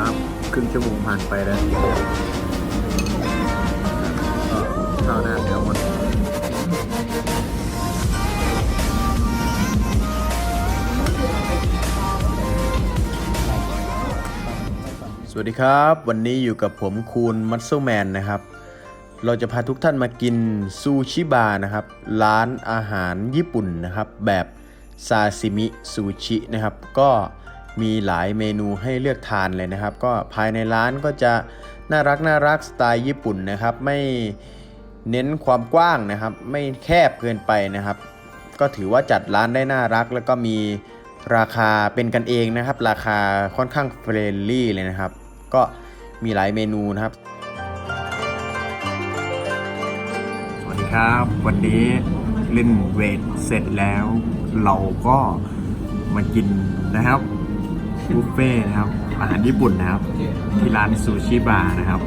ครับครึ่งชั่วโมงผ่านไปแล้วข้าวหน้าแซลมอนสวัสดีครับ วันนี้อยู่กับผมคูณมัตโซแมนนะครับ เราจะพาทุกท่านมากินซูชิบาร์นะครับ ร้านอาหารญี่ปุ่นนะครับ แบบซาซิมิซูชินะครับ ก็ มีหลายเมนูให้เลือกทานเลยนะครับ ก็ภายในร้านก็จะน่ารักน่ารักสไตล์ญี่ปุ่นนะครับ ไม่เน้นความกว้างนะครับ ไม่แคบเกินไปนะครับ ก็ถือว่าจัดร้านได้น่ารัก แล้วก็มีราคาเป็นกันเองนะครับ ราคาค่อนข้างเฟรนลี่เลยนะครับ ก็มีหลายเมนูนะครับ สวัสดีครับ วันนี้เล่นเวทเสร็จแล้ว เราก็มากินนะครับ บุฟเฟ่ต์นะครับ อาหารญี่ปุ่นนะครับ ที่ร้านซูชิบาร์นะครับ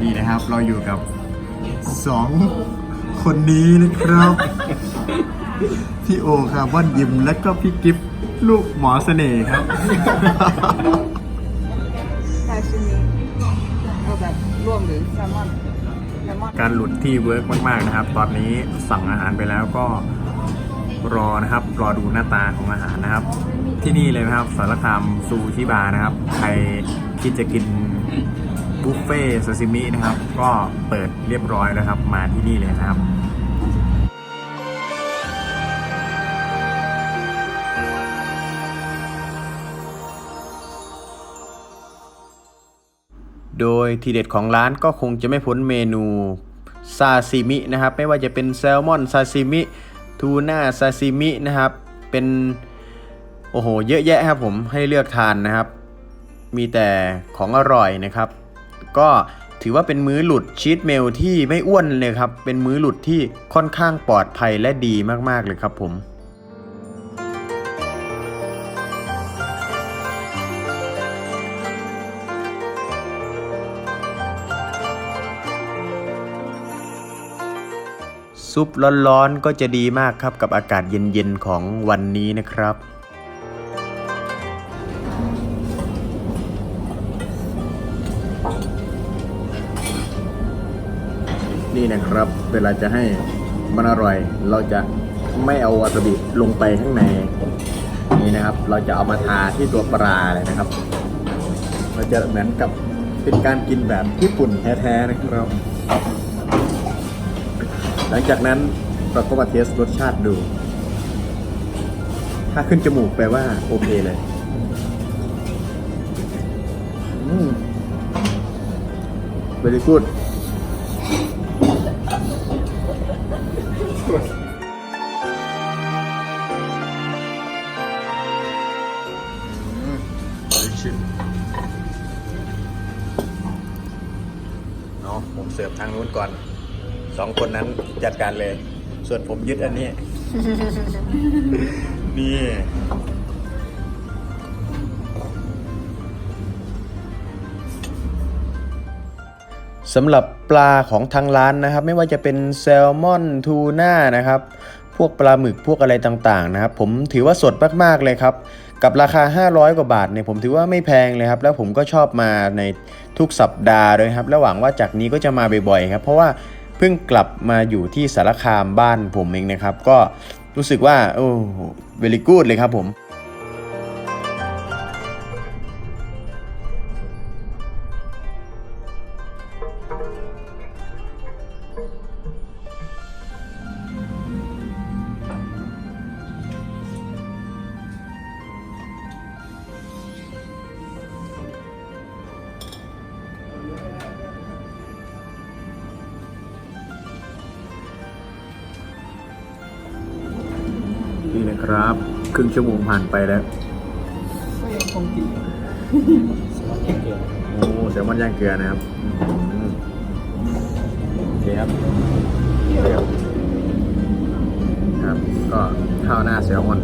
นี่นะครับเราอยู่กับสองคนนี้นะครับ พี่โอคาร์บอนยิมและก็พี่กิฟต์ลูกหมอเสน่ห์ครับซาชิมิเอาแบบรวมหรือแซลมอนแซลมอนการหลุดที่เวิร์กมาก ๆนะครับ ตอนนี้สั่งอาหารไปแล้วก็รอนะครับ รอดูหน้าตาของอาหารนะครับ ที่นี่เลยนะครับสารคามซูชิบาร์นะครับ ใครคิดจะกินบุฟเฟ่ซาซิมินะครับ ก็เปิดเรียบร้อยแล้วครับ มาที่นี่เลยนะครับโดยทีเด็ดของร้านก็คงจะไม่พ้นเมนูซาซิมินะครับ ไม่ว่าจะเป็นแซลมอนซาซิมิทูน่าซาซิมินะครับ เป็น โอ้โห เยอะแยะครับผมให้เลือกทานนะครับ มีแต่ของอร่อยนะครับ ก็ถือว่าเป็นมื้อหลุดชีตเมลที่ไม่อ้วนเลยครับ เป็นมื้อหลุดที่ค่อนข้างปลอดภัยและดีมากๆเลยครับผมซุปร้อนๆก็จะดีมากครับกับอากาศเย็นๆของวันนี้นะครับ นี่นะครับ เวลาจะให้มันอร่อย เราจะไม่เอาวาซาบิลงไปข้างในนี่นะครับ เราจะเอามาทาที่ตัวปลาเลยนะครับ เราจะเหมือนกับเป็นการกินแบบญี่ปุ่นแท้ๆนะครับ หลังจากนั้นเราก็มาเทสรสชาติดู ถ้าขึ้นจมูกแปลว่าโอเคเลยอืม very good ผมเสิร์ฟทางนู้นก่อนสองคนนั้นจัดการเลย ส่วนผมยึดอันนี้ นี่สำหรับปลาของทางร้านนะครับ ไม่ว่าจะเป็นแซลมอนทูน่านะครับ พวกปลาหมึกพวกอะไรต่างๆนะครับผมถือว่าสดมากๆเลยครับกับราคา 500 กว่าบาทเนี่ยผมถือว่าไม่แพงเลยครับ แล้วผมก็ชอบมาในทุกสัปดาห์เลยครับ และหวังว่าจากนี้ก็จะมาบ่อยๆครับ เพราะว่าเพิ่งกลับมาอยู่ที่สารคามบ้านผมเองนะครับ ก็รู้สึกว่าโอ้เวลิกูดเลยครับผม นี่นะครับ ครึ่งชั่วโมงผ่านไปแล้วคงกินโอ้แซลมอนย่างเกลือนะครับอืมโอเคครับครับครับ ก็ข้าวหน้าแซลมอน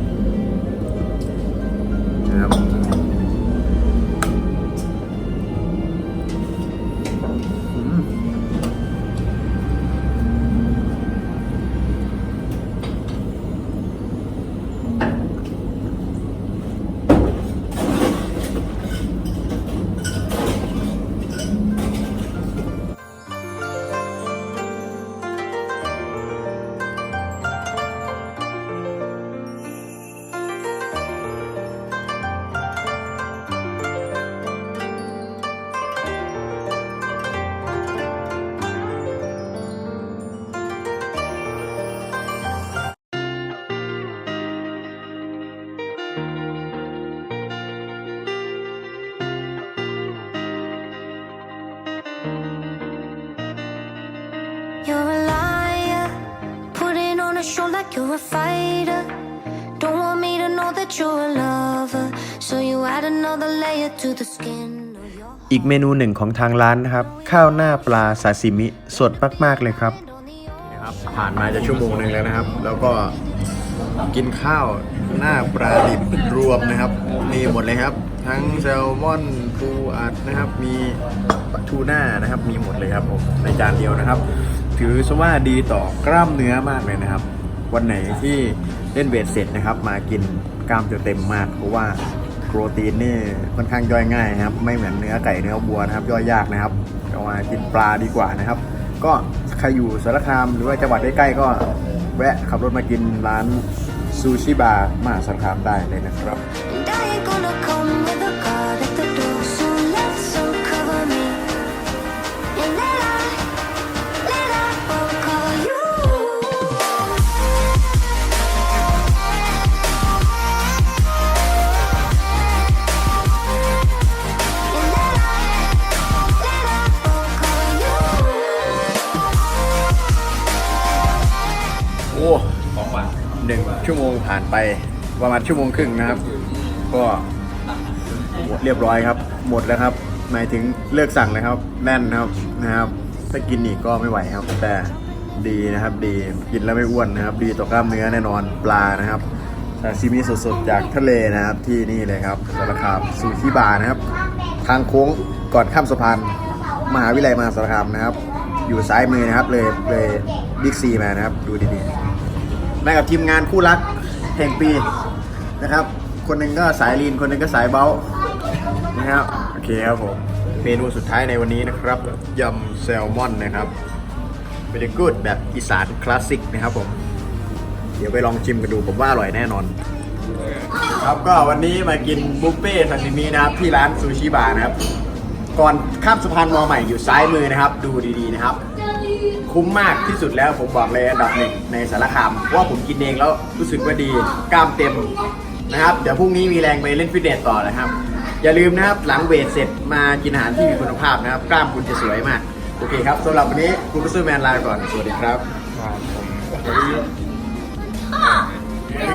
like you're a fighter. Don't want me to know that you're a lover, so you add another layer to the skin of your อีกเมนูหนึ่งของทางร้านนะครับ ข้าวหน้าปลาซาซิมิสดมาก ๆ เลยครับ head on the นะครับ ผ่านมาจะชั่วโมงหนึ่งแล้วนะครับ แล้วก็กินข้าวหน้าปลาดิบรวมนะครับ มีหมดเลยครับ ทั้งแซลมอนปูอัดนะครับ มีปลาทูน่านะครับ มีหมดเลยครับผมในจานเดียวนะครับ ถือซะว่าดีต่อกล้ามเนื้อมากเลยนะครับ วันไหนที่เล่นเวทเสร็จนะครับ มากินกล้ามจะเต็มมาก เพราะว่าโปรตีนนี่ค่อนข้างย่อยง่ายนะครับ ไม่เหมือนเนื้อไก่เนื้อบัวนะครับ ย่อยยากนะครับเอามากินปลาดีกว่านะครับ ก็ใครอยู่สารคามหรือว่าจังหวัดใกล้ๆก็แวะขับรถมากินร้านซูชิบาร์มาสารคามได้เลยนะครับ ชั่วโมงผ่านไปประมาณชั่วโมงครึ่งนะครับ ก็เรียบร้อยครับ หมดแล้วครับหมายถึงเลิกสั่งเลยครับแน่นครับนะครับถ้ากินอีกก็ไม่ไหวครับ แต่ดีนะครับดีกินแล้วไม่อ้วนนะครับ ดีต่อกล้ามเนื้อแน่นอนปลานะครับซาซิมิสดๆจากทะเลนะครับที่นี่เลยครับสารคามซูชิบาร์นะครับ ทางโค้งก่อนข้ามสะพานมหาวิทยาลัยมหาสารคามนะครับ อยู่ซ้ายมือนะครับเลยเลยบิ๊กซีมานะครับ ดูดีๆ มากับทีมงานคู่รักแห่งปีนะครับ คนหนึ่งก็สายลีน คนหนึ่งก็สายเบ้านะครับ โอเคครับผม เมนูสุดท้ายในวันนี้นะครับยำแซลมอนนะครับเป็นกูดแบบอีสานคลาสสิกนะครับผม เดี๋ยวไปลองชิมกันดูผมว่าอร่อยแน่นอน ครับก็วันนี้มากินบุฟเฟ่ซาซิมินะครับที่ร้านซูชิบาร์นะครับ ก่อนข้ามสะพานมอใหม่อยู่ซ้ายมือนะครับ ดูดีๆนะครับ คุ้มมากที่สุดแล้วผมบอกเลยอันดับหนึ่งในสารคามว่าผมกินเองแล้วรู้สึกว่าดีกล้ามเต็มนะครับเดี๋ยวพรุ่งนี้มีแรงไปเล่นฟิตเนสต่อนะครับ อย่าลืมนะครับหลังเวทเสร็จมากินอาหารที่มีคุณภาพนะครับ กล้ามคุณจะสวยมาก โอเคครับสำหรับวันนี้คุณผู้ชมแมนลาไปก่อน สวัสดีครับ